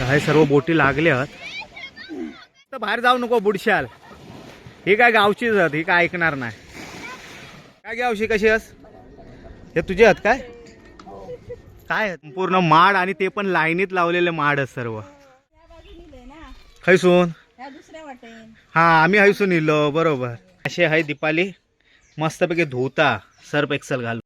हे सर्व बोटी लागले तर बाहेर जाऊ नको बुडशाल. ही काय गावचीच आहेत ही काय ऐकणार नाही. काय गावशी कशी अस हे तुझे आहेत काय? काय पूर्ण माड आणि ते पण लाईनीत लावलेले माड आहेत सर्व. खैसून हा आम्ही हैसून इलो बरोबर. असे आहे दीपाली. मस्तपैकी धुता सर्फ एक्सल घालून.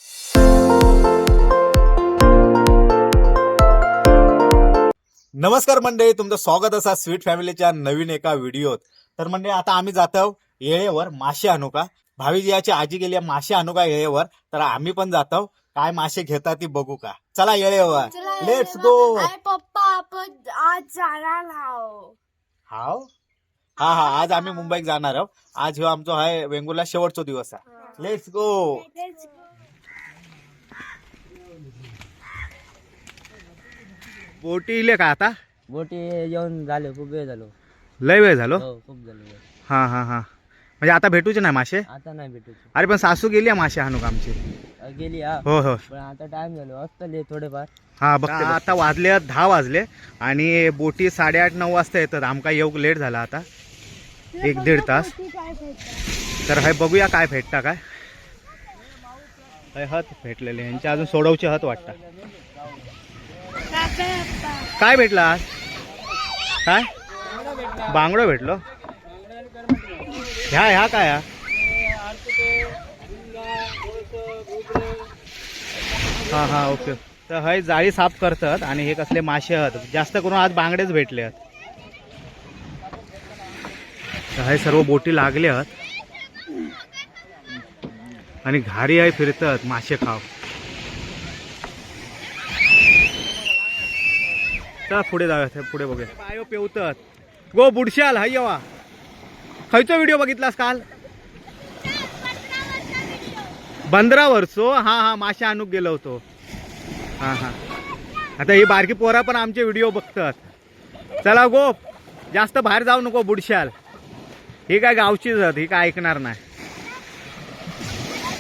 नमस्कार मंडळी तुमचं स्वागत असा स्वीट फॅमिलीच्या नवीन एका व्हिडिओत. तर म्हणजे आता आम्ही जातो येळेवर मासे आणू का भावीजीयाची आजी गेली मासे आणू का येळेवर. तर आम्ही पण जातो काय मासे घेतात ती बघू का चला येळेवर. लेट्स गो पप्पा आपण आज जाणार हाव? हा हा आज आम्ही मुंबईत जाणार आहोत. आज ह्यो आमचो आहे वेंगुर्ला शेवटचो दिवस आहे. लेट्स गो बोटी इले का आता? बोटी येऊन झाले खूप वेळ झालो. लय वेळ झालो? हो खूप झालो वेळ. हा हा हा. म्हणजे आता भेटूचे नाही मासे? आता नाही भेटू अरे पण सासू गेली आहे मासे आणू का आमची गेली हा. हो हो. पण आता टाइम झालो असतले थोडेफार. हा बघ आता वाजले दहा वाजले. आणि बोटी साडेआठ नऊ वाजता येतात. आमका येऊ लेट झाला आता. एक दीड तास. तर हे बघूया काय भेटता काय. हे हत भेटलेले यांचे अजून सोडवचे हत वाटतं. काय भेटला आज? काय? बांगडो भेटलो. ह्या ह्या काय हा? हा ओके. तर हय जाळी साफ करतात आणि हे कसले मासे आहेत. जास्त करून आज बांगडेच भेटले आहेत. तर हे सर्व बोटी लागले आहेत. आणि घारी आहे फिरतात मासे खाव चला पुढे जाऊया पुढे बघूया. बायो पेवतात. गो बुडशाल हाय येवा. खयचो व्हिडिओ बघितलास काल? बंदरावरचो हा हा मासे आणूक गेलो होतो. हा हा. आता ही बारकी पोरा पण आमचे व्हिडिओ बघतात. चला गो जास्त बाहेर जाऊ नको बुडशाल ही काय गावची जात ही काय ऐकणार नाही.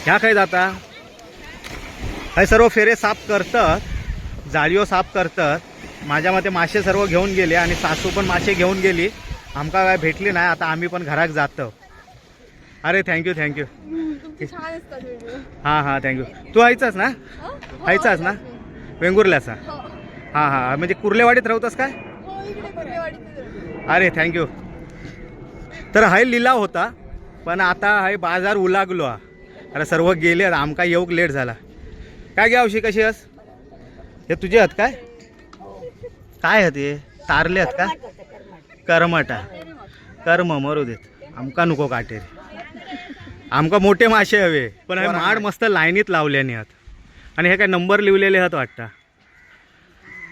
ह्या काय जाता? हे सर्व फेरे साफ करतात जाळीओ साफ करतात. माझ्या मते मासे सर्व घेऊन गेले आणि सासू पण मासे घेऊन गेली. आमका काय भेटली नाही आता आम्ही पण घरात जातो. अरे थँक्यू थँक्यू हां हां थँक्यू तू आईचाच ना? आईचाच ना? वेंगुर्ल्याचा? हो. हां हां म्हणजे कुर्लेवाडीत राहतोस काय? हो अरे थँक्यू तर हाय लिलाव होता पण आता हाय बाजार उलागलो. हा अरे सर्व गेले आमका येऊक लेट झाला. काय घ्या औशी कशी आहेस? हे तुझे आहेत काय? काय आहेत हे तारले आहेत का? करमटा कर्म मरू देत. आमका नको काटेरी. आमका मोठे मासे हवे. पण हे माड मस्त लाईनीत लावल्याने आहेत. आणि हे काय नंबर लिहिलेले आहेत वाटतं?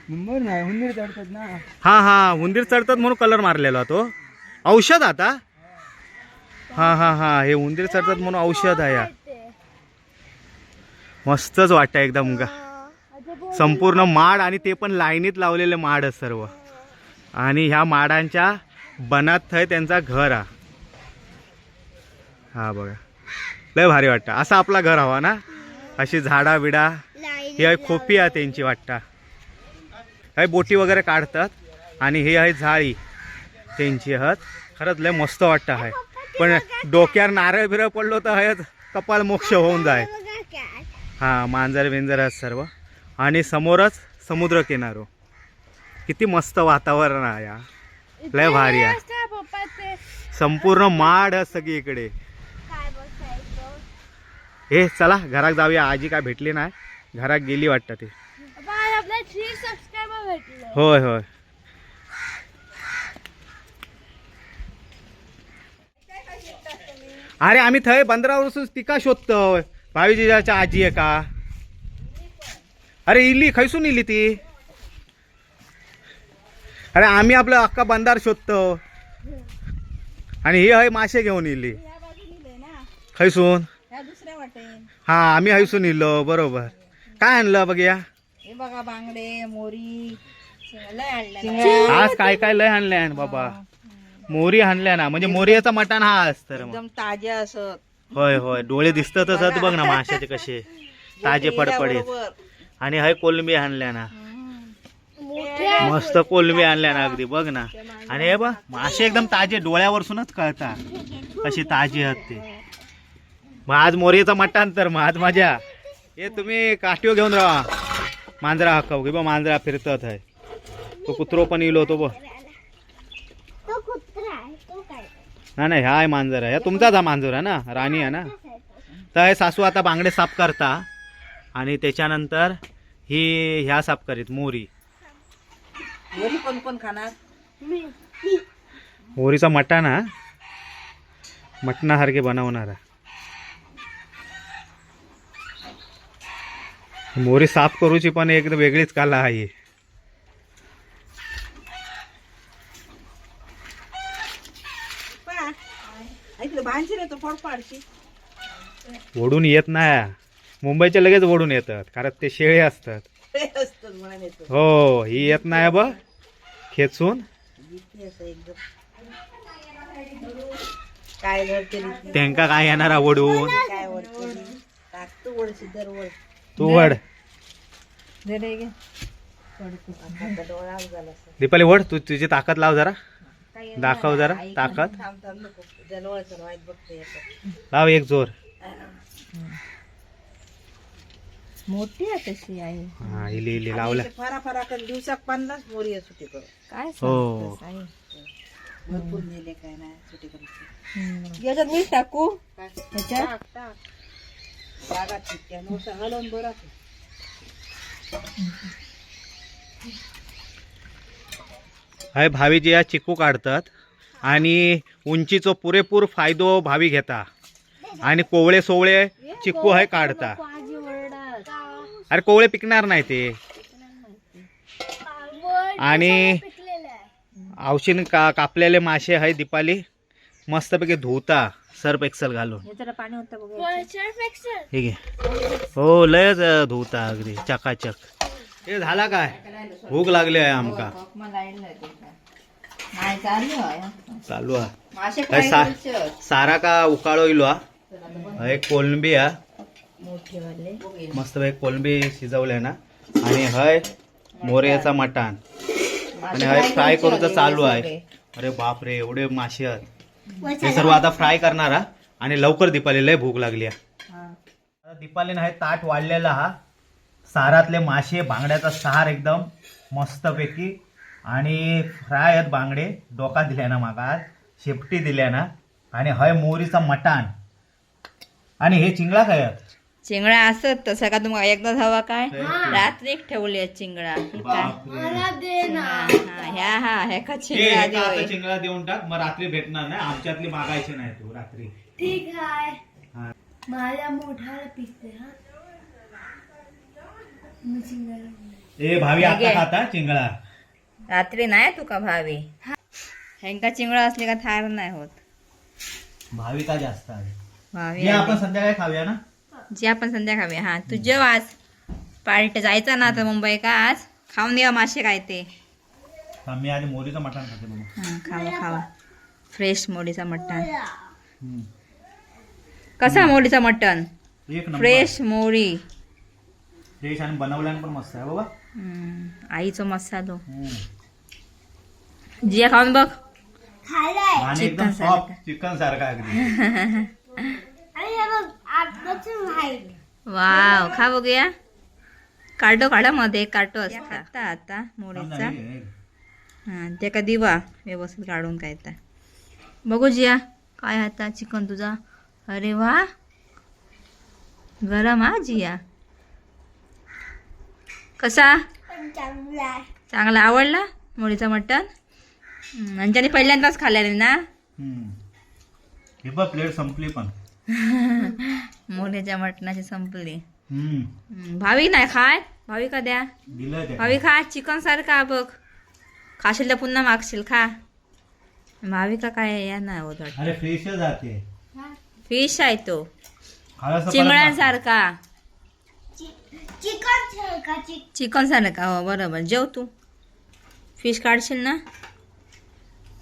नंबर नाही हुंदीर चढतात ना. हा हा उंदीर चढतात म्हणून कलर मारलेला तो. औषध आता? हा हा हा हे उंदीर चढतात म्हणून औषध आहे हा. मस्तच वाटतं एकदम गा संपूर्ण माड आणि ते पण लाईनीत लावलेले माड आहेत सर्व. आणि ह्या माडांच्या बनात थंय त्यांचा घर हा. हा बघा. लय भारी वाटतं. असं आपला घर हवा ना? अशी झाडा बिडा ही आहे खोपी आहे त्यांची वाटतं. हे बोटी वगैरे काढतात. आणि ही आहे झाळी. त्यांची हत खरंच लय मस्त वाटतं आहे. पण डोक्यावर नारळ बिरळ पडलो तर हयच कपाल मोक्ष होऊन जाय हा मांजर बिंजर आहेत सर्व. आणि समोरच समुद्र किनारो किती मस्त वातावरण आहे या. लय भारी आहे. संपूर्ण माड सगळीकडे. काय बसायचं? हे चला घरात जाऊया. आजी काय भेटली नाही. घरात गेली वाटतं ते. होय होय. अरे आम्ही थंय पंधरा वर्ष तिका शोधतोय. भावीजीच्या आजी आहे का? अरे इली खैसून इली ती. अरे आम्ही आपलं अख्खा बंदार शोधतो. आणि ही हय मासे घेऊन इली खैसून. हा आम्ही हैसून इलो बरोबर. काय आणलं बघ या? हे बघा बांगडे मोरी आज काय काय लय आणल्या बाबा. मोरी आणल्या ना म्हणजे मोरीचा मटण हा असतं एकदम ताज्या असत. होय होय डोळे दिसतातच आहेत बघ ना माशाचे कसे. ताजे बरोबर आणि हय कोलंबी आणल्या ना. मस्त कोलंबी आणल्या ना अगदी बघ ना. आणि हे बघ मासे एकदम ताजे डोळ्यावरसूनच कळतात कशी ताजी आहेत ते. मग आज मोरीचा मटण तर मग आज मजा. हे तुम्ही काठीव घेऊन राहा. मांजरा हक्काव की बा मांजरा फिरतात आहे. तो कुत्रो पण इलो होतो बघ. तो कुत्रा आहे तो काय? नाही नाही हा आहे मांजर आहे. हा तुमचाच हा मांजर आहे ना? राणी आहे ना? तर हे सासू आता बांगडे साफ करता. आणि त्याच्यानंतर ही ह्या साफ करीत मोरी. मोरी कोण कोण खाणार? मोरीचा मटण हा. मटणासारखे बनवणार आहे. मोरी साफ करूची पण एक वेगळीच कला आहे. ओढून येत नाही. मुंबईचे लगेच ओढून येतात कारण ते शेळे असतात. हो ही येत नाही बघ खेचून. त्यांका काय येणार वड तू वड दीपाली वड तू तुझी ताकद लाव जरा. दाखव जरा ताकद. लाव एक जोर. मोठी आहे तशी आहे हा इली इली लावल्या. फरा फरा कर दिवसाक पन्नास मोरी आहे सुटी करून काय हो. भरपूर नेले काय नाही सुटी करून याच्यात मीठ टाकू? ह्याच्यात टाक टाक. जागा चिटक्या नुसतं हलवून बरं हाय भावीजी या चिकू काढतात आणि उंचीचो पुरेपूर फायदो भावी घेता. आणि कोवळे सोवळे चिकू हाय काढता. अरे कोवळे पिकणार नाही ते. आणि औषध का कापलेले मासे आहे दीपाली. मस्तपैकी धुता सर्फ एक्सल घालून. हे जरा पाणी होतं बघा. हे हो लयच धुता अगदी चकाचक. हे झाला काय? भूक लागली आहे आमका. चालू आहे. आहे सारा का उकाळो इलो हा? हा एक कोलंबी हा. मोठे वाले मस्त एक कोलंबी शिजवले ना. आणि हय मोर्याचा मटण. आणि हय फ्राय करूचं चालू आहे. अरे बाप रे एवढे मासे आहेत हे सर्व आता फ्राय करणार हा. आणि लवकर दीपाली लय भूक लागली हा. दीपालीनं हे ताट वाढलेला हा. सारातले मासे बांगड्याचा सार एकदम मस्तपैकी. आणि फ्राय आहेत बांगडे डोका दिल्या ना मागा शेपटी दिल्या ना. आणि हय मोरीचा मटाण. आणि हे चिंगळा काय आहेत? चिंगडा असत तसं का तुम्हाला एकदाच हवा काय? रात्री एक ठेवली ही. हा, ह्या हा ह्या का देऊ? चिंगळा देऊन टाक मग रात्री भेटणार नाही आमच्यातली मागायची नाही तू रात्री. ठीक आहे. हा. माझ्या मोठाला पिकते हा. ए भावी आता. खाता चिंगळा. रात्री नाही तुका भावी? ह्यांका चिंगडा असले का थार नाही होत. भावी का जास्त आहे? भावी हे आपण संध्याकाळी खाऊया ना? जे आपण संध्याकाळी हा तू जेव आज. पार्ट जायचा ना आता मुंबई का आज? खाऊन देवा मासे काय ते. मी आधी मोरीचं मटण खाते बाबा हा खावा खावा. फ्रेश मोडीचा मटण. हम्म. कसा मोडीचा मटण? एक नंबर. फ्रेश मोरी. फ्रेश आणि बनवल्यानं पण मस्त आहे बाबा हम्म, आईचो मसालो हम्म. जिया खाऊन बघ. चिकन सारखा. सॉफ्ट चिकन सारखा अगदी आणि हे बघ आत्ताच व्हाईट वाव खा बघूया काढो काढा मध्ये काटो असता. आता आता मोडीचा हे, ते का दिवा व्यवस्थित काढून काय तर. बघू जिया काय आता चिकन तुझा. अरे वा. गरम हा जिया. कसा? चांगला आवडला मोडीचा मटण? आणि त्याने पहिल्यांदाच खाल्ल्याने ना. हे बघ प्लेट संपली पण. मोडीच्या मटणाची संपली. भावी नाही? खाय. भावी का द्या? दिलं ते. भावी खा. चिकन सारखा बघ. खाशील तर पुन्हा मागशील खा. भावी का काय या नाही होत फिश आहे तो. चिंगळ्यांसारखा चिकन सारखा चिकन चिकन सारखा हो बरोबर. जेव तू. फिश काढशील ना?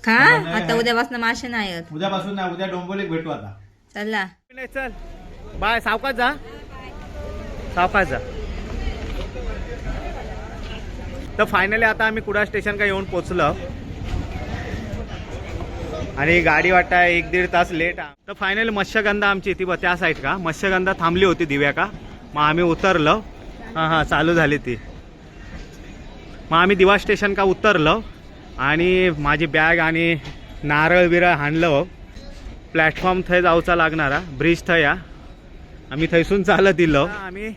खा. आता. उद्यापासून मासे नाही येत. उद्यापासून उद्या डोंबोलीत भेटू आता. चला. चल. बाय सावकाश जा. सावकाश जा. तर फायनली आता आम्ही कुडा स्टेशन का येऊन पोचलो आणि गाडी वाटतं एक दीड तास लेट तर फायनली मत्स्यगंधा आमची ती त्या साईड का? मत्स्यगंधा थांबली होती दिव्या का? मग आम्ही उतरलो. हां हां चालू झाली ती. मग आम्ही दिवा स्टेशन का उतरलो. आणि माझी बॅग आणि नारळ बिरळ हाणलं. प्लॅटफॉर्म थंय जावचा लागणारा ब्रिज थंय या. आम्ही थंयसून चालत दिलो आम्ही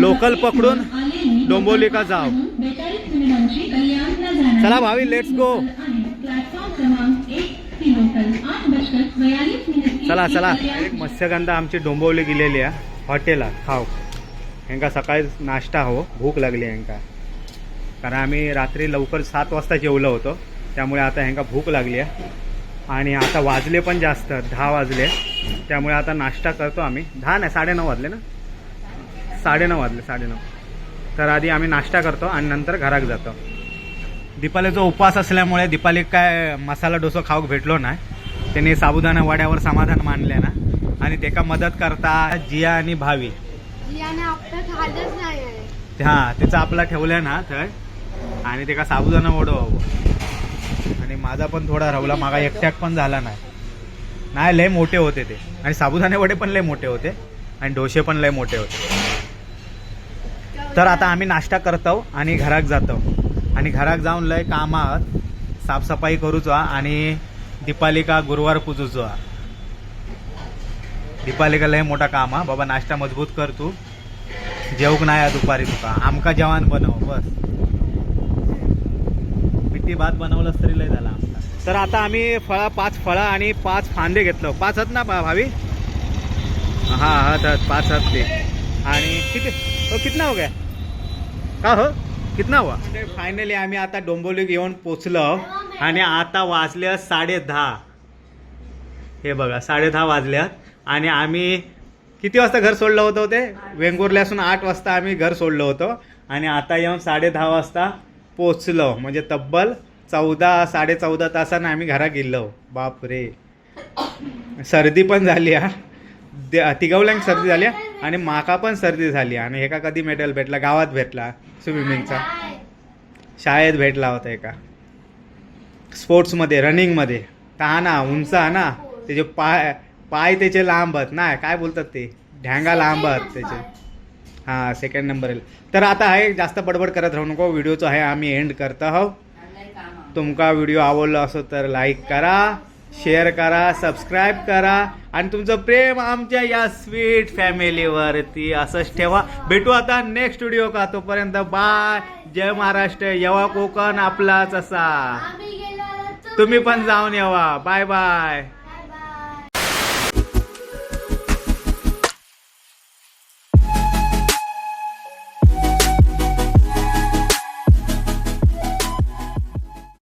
लोकल पकडून डोंबोली का जाव चला भावी लेट्स गो चला चला. एक मत्स्यगंधा आमची डोंबवली गेलेली आहे. हॉटेलात खाव हेंका सकाळी नाश्ता हवं. भूक लागली हेंका. कारण आम्ही रात्री लवकर सात वाजता जेवलो होतो. त्यामुळे आता हेंका भूक लागली आहे. आणि आता वाजले पण जास्त दहा वाजले. त्यामुळे आता नाश्ता करतो आम्ही. दहा नाही साडेनऊ वाजले ना? साडेनऊ वाजले साडेनऊ. तर आधी आम्ही नाश्ता करतो आणि नंतर घरात जातो. दीपालीचा उपवास असल्यामुळे दीपाली काय मसाला डोसा खाऊक भेटलो नाही. त्याने साबुदाणा वड्यावर समाधान मानले ना? आणि त्याका मदत करता जिया आणि भावी. हा त्याचा आपला ठेवलाय ना थंय आणि त्याका साबुदाणा वडो. माझा पण थोडा रावला मागा एकट्याक पण झाला नाही. नाही लय मोठे होते ते. आणि साबुदाणे वडे पण लय मोठे होते. आणि डोसे पण लय मोठे होते. तर आता आम्ही नाश्ता करतो आणि घरात जातो. आणि घरात जाऊन लय काम आहात साफसफाई करूचो आणि दीपालिका गुरुवार पुजूचो दीपालिका लय मोठा काम हा. बाबा नाश्ता मजबूत कर तू. जेवूक नाही दुपारी तुका. आमका जेवण बनव बस. पिठी भात बनवलंच तरी लय झाला तर आता आम्ही फळा पाच फळं आणि पाच फांदे घेतलो. पाच आहेत ना भावी हा हात हात पाच हात ते. आणि किती हो कितना हो गया? का हो? कितना हुआ? फायनली आम्ही आता डोंबोली येऊन पोचलो आणि आता वाजले साडे दहा. हे बघा साडे दहा वाजल्यात आणि आम्ही किती वाजता घर सोडलं होतं ते? वेंगुर्ल्यासून आठ वाजता आम्ही घर सोडलं होतं. आणि आता येऊन साडे दहा वाजता पोचलो. म्हणजे तब्बल चौदा साडे चौदा तासानं आम्ही घरा गेलो. बापरे. सर्दी पण झाली हा. दे- तिघवल्यांक सर्दी झाली आणि माका पण सर्दी झाली आणि एका कधी मेडल भेटला गावात भेटला स्विमिंगचा. शाळेत भेटला होता एका. स्पोर्ट्समध्ये रनिंगमध्ये. ताना उंच ना. त्याचे पाय पाय त्याचे लांब आहेत ना. काय बोलतात ते? ढ्यांगा लांब आहेत त्याचे. हां सेकंड नंबर येईल तर आता आहे जास्त बडबड करत राहू नको. व्हिडिओचं आहे आम्ही एंड करत आहोत. तुमका व्हिडिओ आवडला असो तर लाईक करा शेअर करा सबस्क्राईब करा. आणि तुमचं प्रेम आमच्या या स्वीट फॅमिलीवरती असंच ठेवा. भेटू आता नेक्स्ट व्हिडिओ का तोपर्यंत बाय जय महाराष्ट्र. यवा कोकण आपलाच असा. तुम्ही पण जाऊन येवा. Bye bye